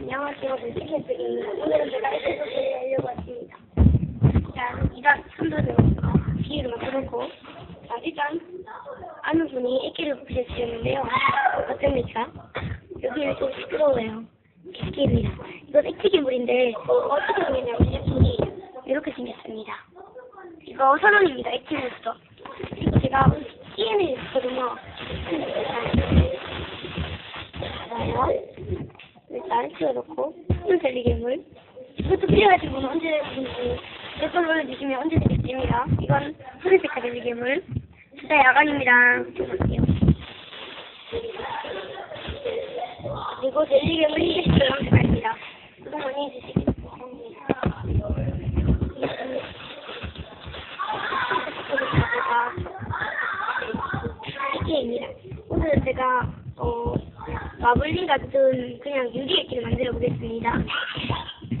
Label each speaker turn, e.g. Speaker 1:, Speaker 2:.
Speaker 1: 안녕하세요. 뮤직캐스입니다. 오늘은 제가 에피소드 하려고 왔습니다. 자, 일단 손들을 비를 만들었고, 자, 일단 아는 분이 애기를 부르셨는데요. 어떻습니까? 여기는 좀 시끄러워요. 애기입니다. 이건 액티기물인데 어떻게 생겼냐면 제품이 이렇게 생겼습니다. 이거 천 원입니다. 액티물도. 그리고 제가 CN에 있거든요. 일단 키워놓고 손 들리게 물 이것도 필요하신 분은 언제든지 댓글 올려주시면 언제든지 드립니다. 이건 소리색깔 들리게 물 진짜 야간입니다. 볼게요. 그리고 들리게물 흰색도 양색깔입니다. 구독 많이 해주시기 바랍니다. 이게입니다. 오늘 제가 어 마블링 같은 그냥 유리 액기를 만들어 보겠습니다.